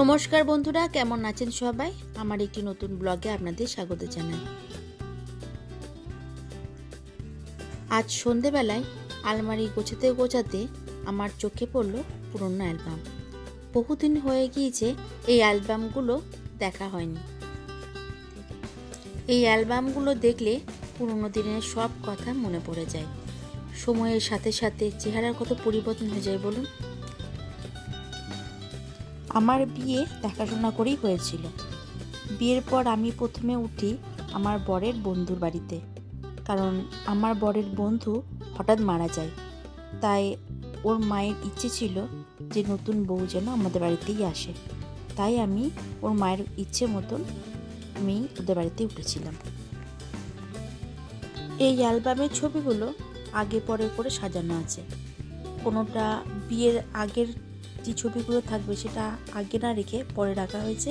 নমস্কার বন্ধুরা, কেমন আছেন সবাই? আমার একটি নতুন ব্লগে আপনাদের স্বাগত জানাই। আজ সন্ধেবেলায় আলমারি গোছাতে গোছাতে আমার চোখে পড়ল পুরনো অ্যালবাম। বহুদিন হয়ে গিয়েছে এই অ্যালবামগুলো দেখা হয়নি। এই অ্যালবামগুলো দেখলে পুরনো দিনের সব কথা মনে পড়ে যায়। সময়ের সাথে সাথে চেহারার কত পরিবর্তন হয়ে যায় বলুন। আমার বিয়ে দেখাশোনা করেই হয়েছিল। বিয়ের পর আমি প্রথমে উঠি আমার বরের বন্ধুর বাড়িতে। কারণ আমার বরের বন্ধু হঠাৎ মারা যায়। তাই ওর মায়ের ইচ্ছে ছিল যে নতুন বউ যেন আমাদের বাড়িতেই আসে। তাই আমি ওর মায়ের ইচ্ছে মতন আমি ওদের বাড়িতে উঠেছিলাম। এই অ্যালবামের ছবিগুলো আগে পরে করে সাজানো আছে। কোনোটা বিয়ের আগের যে ছবিগুলো থাকবে সেটা আগে না রেখে পরে রাখা হয়েছে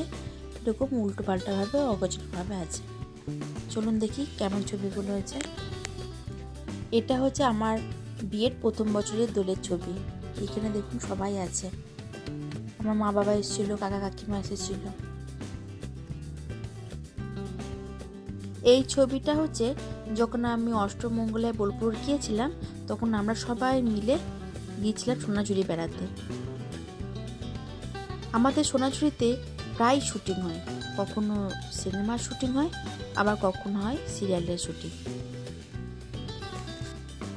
এরকম উল্টো পাল্টাভাবে অগোছলভাবে আছে। চলুন দেখি কেমন ছবিগুলো হয়েছে। এটা হচ্ছে আমার বিয়ের প্রথম বছরের দোলের ছবি, এখানে দেখুন সবাই আছে। আমার মা বাবা এসেছিল, কাকা কাকিমা এসেছিল। এই ছবিটা হচ্ছে যখন আমি অষ্টমঙ্গলায় বোলপুর গিয়েছিলাম, তখন আমরা সবাই মিলে গিয়েছিলাম সোনাঝুরি বেড়াতে। আমাদের সোনাঝুরিতে প্রায় শুটিং হয়। কখনো সিনেমার শুটিং হয়, আবার কখনো হয় সিরিয়ালের শুটিং।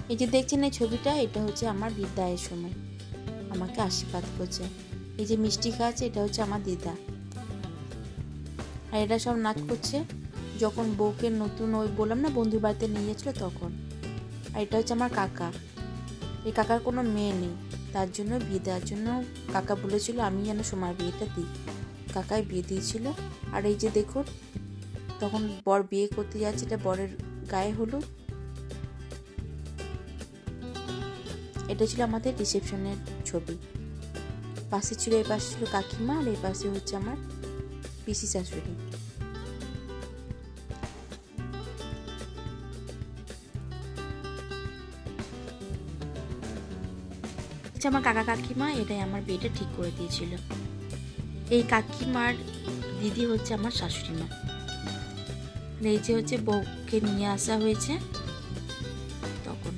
এই যে দেখছেন এই ছবিটা, এটা হচ্ছে আমার বিদ্যায়ের সময়। আমাকে আশীর্বাদ করছে। এই যে মিষ্টি খাচ্ছে, এটা হচ্ছে আমার দিদা। আর এটা সব নাচ করছে। যখন বউকে নতুন ওই বললাম না বন্ধুর বাড়িতে নিয়ে গেছিল তখন। আর এটা হচ্ছে আমার কাকা। এই কাকার কোনো মেয়ে নেই। তার জন্য বিয়ে দেওয়ার জন্য কাকা বলেছিল, আমি যেন সময় বিয়েটা দিই। কাকাই বিয়ে দিয়েছিল। আর এই যে দেখুন, তখন বর বিয়ে করতে যাচ্ছে, এটা বরের গায়ে হলুদ। এটা ছিল আমাদের রিসেপশনের ছবি। পাশে ছিল এই পাশে ছিল কাকিমা, আর এই পাশে হচ্ছে আমার পিসি শাশুড়ি। হচ্ছে আমার কাকা কাকিমা, এটাই আমার বিয়েটা ঠিক করে দিয়েছিল। এই কাকিমার দিদি হচ্ছে আমার শাশুড়ি মা। এই যে হচ্ছে বউকে নিয়ে আসা হয়েছে, তখন।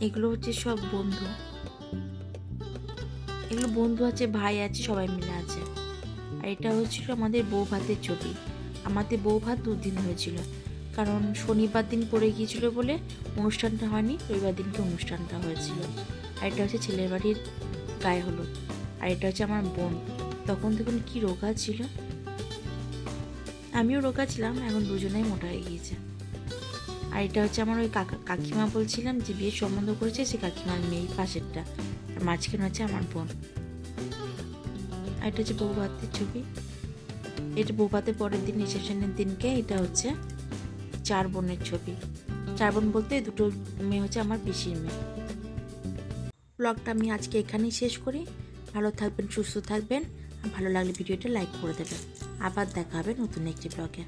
এগুলো হচ্ছে সব বন্ধু। এগুলো বন্ধু আছে, ভাই আছে, সবাই মিলে আছে। আর এটা হচ্ছিল আমাদের বউ ভাতের ছবি। আমাদের বউ ভাত দুদিন হয়েছিল। কারণ শনিবার দিন পড়ে গিয়েছিল বলে অনুষ্ঠানটা হয়নি, রবিবার দিনকে অনুষ্ঠানটা হয়েছিল। আর এটা হচ্ছে ছেলের বাড়ির গায়ে হলুদ। আর এটা হচ্ছে আমার বোন। তখন দেখুন কি রোগা ছিল। আমিও রোগা ছিলাম, এখন দুজনেই মোটা হয়ে গিয়েছে। আর এটা হচ্ছে আমার ওই কাকা, কাকিমা বলছিলাম যে বিয়ের সম্বন্ধ করেছে, সে কাকিমার মেয়ে পাশেরটা। আর মাঝখানে হচ্ছে আমার বোন। আর এটা হচ্ছে বউ ভাতের ছবি। এটা বউ ভাতের পরের দিন রিসেপশনের দিনকে, এটা হচ্ছে চার বোনের ছবি। চার বোন বলতে দুটো মেয়ে হচ্ছে আমার পিসির মেয়ে। ব্লগটা আমি আজকে এখানেই শেষ করি। ভালো থাকবেন, সুস্থ থাকবেন। ভালো লাগলে ভিডিওটা লাইক করে দেবেন। আবার দেখা হবে নতুন একটি ব্লগে।